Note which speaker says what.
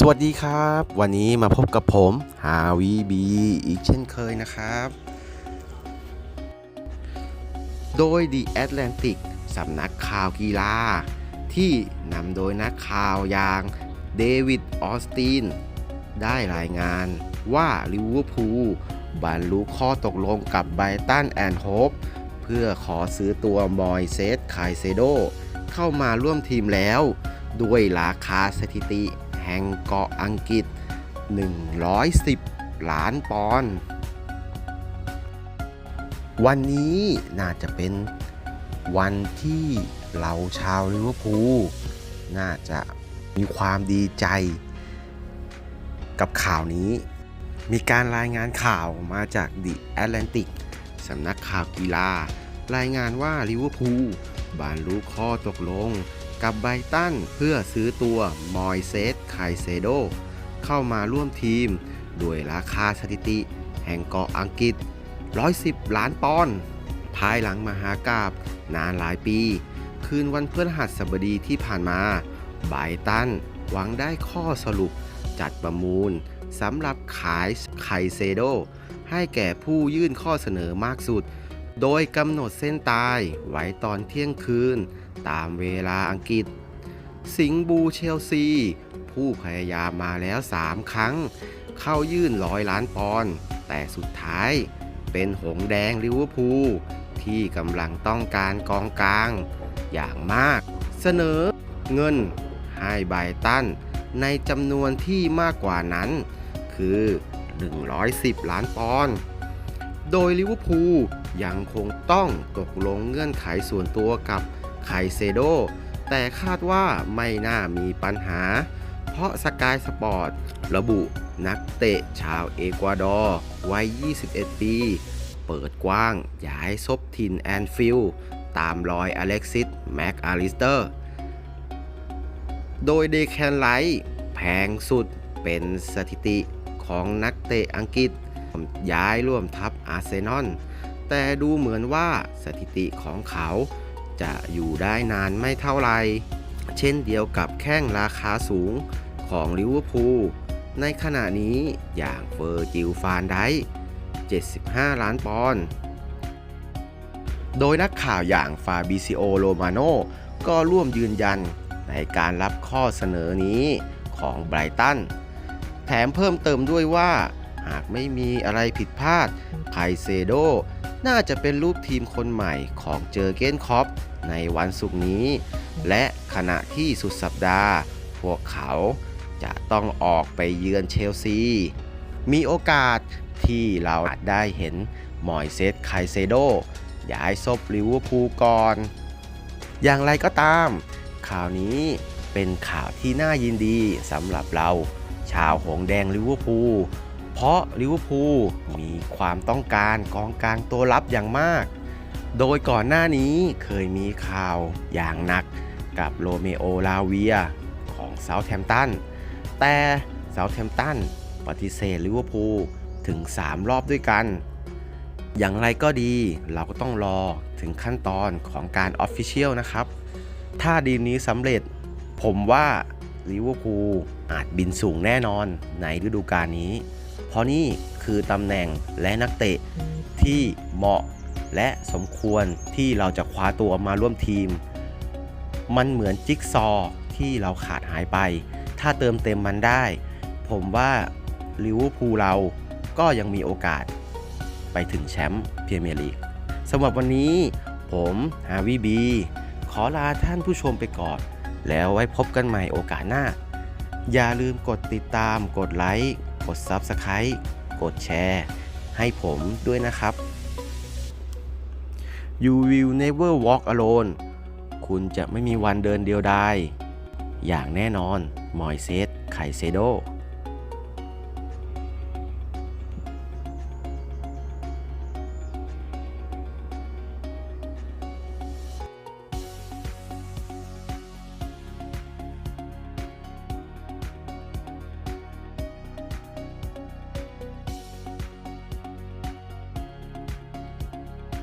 Speaker 1: สวัสดีครับ วันนี้มาพบกับผมฮาวีบีอีกเช่นเคยนะครับ โดย The Atlantic สำนักข่าวกีฬา ที่นำโดยนักข่าวอย่างเดวิดออสตินได้รายงานว่าลิเวอร์พูลบรรลุข้อตกลงกับไบตันแอนด์โฮปเพื่อขอซื้อตัวมอยเซสไคเซโดเข้ามาร่วมทีมแล้ว ด้วยราคาสถิติ แห่งเกาะอังกฤษ 110 ล้านปอนด์ วันนี้น่าจะเป็นวันที่เราชาวลิเวอร์พูลน่าจะมีความดีใจ กับข่าวนี้ มีการรายงานข่าวมาจาก The Atlantic สำนักข่าวกีฬา รายงานว่าลิเวอร์พูลบรรลุข้อตกลง กับไบตันเพื่อซื้อตัวมอยเซสไคเซโดเข้ามาร่วมทีมด้วยราคาสถิติ แห่งเกาะอังกฤษ 110 ล้านปอนด์ภายหลังมหากาบนานหลายปี คืนวันพฤหัสบดีที่ผ่านมาไบตันหวังได้ข้อสรุปจัดประมูลสำหรับขายไคเซโดให้แก่ผู้ยื่นข้อเสนอมากสุด โดยกำหนดเส้นตายไว้ตอนเที่ยงคืน ตามเวลาอังกฤษ สิงบูเชลซี ผู้พยายามมาแล้ว 3 ครั้ง เข้ายื่นร้อยล้านปอนด์แต่สุดท้ายเป็นหงแดงลิเวอร์พูลที่กำลังต้องการกองกลาง อย่างมาก เสนอเงินให้ไบตัน ในจำนวนที่มากกว่านั้น คือ 110 ล้านปอนด์โดยลิเวอร์พูลยังคงต้องตกลงเงื่อนไขส่วนตัวกับ ไคเซโด แต่คาดว่าไม่น่ามีปัญหา เพราะสกายสปอร์ตระบุนักเตะชาวเอกวาดอร์วัย 21 ปี เปิดกว้างย้ายซบทินแอนฟิลตามรอยอเล็กซิสแม็กอาริสเตอร์ โดยเดแคนไลท์แพงสุดเป็นสถิติของนักเตะอังกฤษย้ายร่วมทัพอาร์เซนอลแต่ดูเหมือนว่าสถิติของเขา จะอยู่ได้นานไม่เท่าไหร่เช่นเดียวกับแข้งราคาสูงของลิเวอร์พูลในขณะนี้อย่างเฟอร์จิลฟานไดค์75 ล้านปอนด์โดยนักข่าวอย่างฟาบิซิโอโรมาโนก็ร่วมยืนยันในการรับข้อเสนอนี้ของไบรตัน แถมเพิ่มเติมด้วยว่า หากไม่มีอะไรผิดพลาดไคเซโด น่าจะเป็นรูปทีมคนใหม่ของเจอเกนคอปในวันศุกร์นี้ และขณะที่สุดสัปดาห์ พวกเขาจะต้องออกไปเยือนเชลซี มีโอกาสที่เราอาจได้เห็นมอยเซสไคเซโดย้ายซบลิเวอร์พูลก่อน อย่างไรก็ตาม ข่าวนี้เป็นข่าวที่น่ายินดีสำหรับเรา ชาวหงแดงลิเวอร์พูล เพราะลิเวอร์พูลมีความต้องการกองกลางตัวรับอย่างมาก โดยก่อนหน้านี้เคยมีข่าวอย่างหนักกับโรเมโอลาเวียของเซาท์แฮมป์ตัน แต่เซาท์แฮมป์ตันปฏิเสธลิเวอร์พูลถึง 3 รอบด้วยกัน อย่างไรก็ดีเราก็ต้องรอถึงขั้นตอนของการออฟฟิเชียลนะครับ ถ้าดีลนี้สำเร็จ ผมว่าลิเวอร์พูลอาจบินสูงแน่นอนในฤดูกาลนี้ เพราะนี่คือตำแหน่งและนักเตะที่เหมาะและสมควรที่เราจะคว้าตัวมาร่วมทีม มันเหมือนจิ๊กซอว์ที่เราขาดหายไป ถ้าเติมเต็มมันได้ ผมว่าลิเวอร์พูลเราก็ยังมีโอกาสไปถึงแชมป์พรีเมียร์ลีกสำหรับวันนี้ผมฮาวิบี ขอลาท่านผู้ชมไปก่อน แล้วไว้พบกันใหม่โอกาสหน้า อย่าลืมกดติดตามกดไลค์ กด Subscribe กดแชร์ให้ผมด้วยนะครับ You will never walk alone คุณจะไม่มีวันเดินเดียวดายอย่างแน่นอน มอยเซสไคเซโด